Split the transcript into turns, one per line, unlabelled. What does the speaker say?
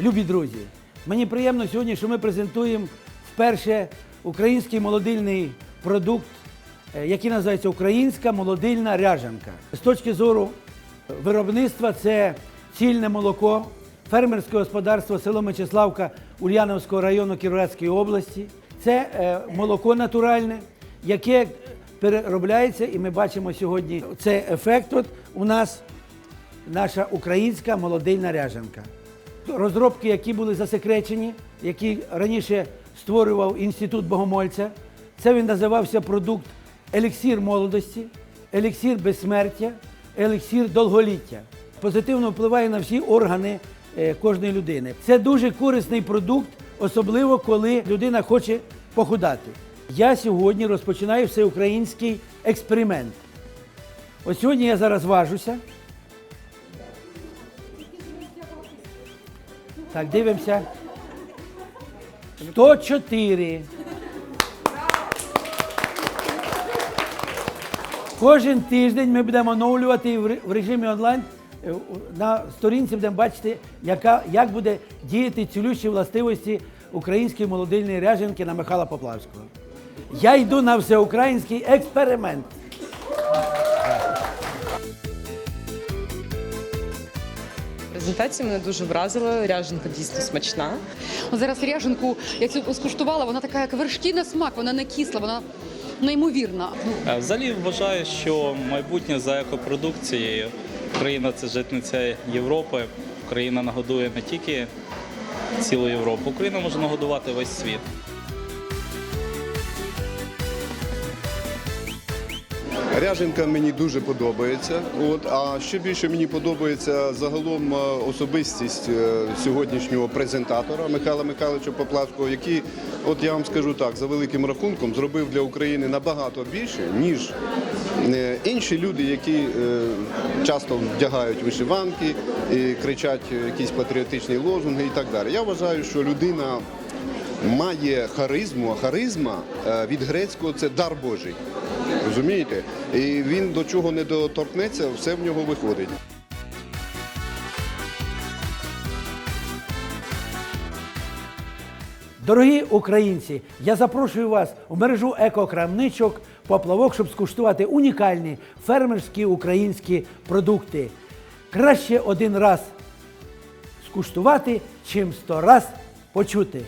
Любі друзі, мені приємно сьогодні, що ми презентуємо вперше український молодильний продукт, е, який називається Українська молодильна ряжанка. З точки зору виробництва це цільне молоко, фермерське господарство село Мечиславка Ульяновського району Кіровоградської області. Це е, молоко натуральне, яке переробляється, і ми бачимо сьогодні цей ефект. От у нас наша українська молодильна ряжанка. Розробки, які були засекречені, які раніше створював інститут Богомольця. Це він називався продукт еліксір молодості, еліксір безсмертя, еліксір довголіття. Позитивно впливає на всі органи е, кожної людини. Це дуже корисний продукт, особливо коли людина хоче похудати. Я сьогодні розпочинаю всеукраїнський експеримент. Ось сьогодні я зараз важуся. Так, дивимося. 104. Кожен тиждень ми будемо оновлювати в режимі онлайн. е, На сторінці будемо бачити, яка, як буде діяти цілющі властивості української молодильної ряженки на Михайла Поплавського. Я йду на всеукраїнський експеримент.
Презентація мене дуже вразила. Ряженка дійсно смачна.
Зараз ряженку, я цю скуштувала, вона така, як вершки на смак, вона не кисла, вона неймовірна.
Е, Взагалі вважаю, що майбутнє за екопродукцією. Україна це житниця Європи. Україна нагодує не тільки цілу Європу, Україна може нагодувати весь світ.
Ряженка мені дуже подобається. От, а ще більше мені подобається загалом е, особистість е, сьогоднішнього презентатора Михайла Михайловича Поплавського, який, от я вам скажу так, за великим рахунком зробив для України набагато більше, ніж е, інші люди, які часто вдягають вишиванки і кричать якісь патріотичні лозунги і так далі. Я вважаю, що людина має харизму, а харизма від грецького це дар Божий. Розумієте? І він до чого не доторкнеться, все в нього виходить.
Дорогі українці, я запрошую вас у мережу екокрамничок поплавок, щоб скуштувати унікальні фермерські українські продукти. Краще один раз скуштувати, чим сто раз почути.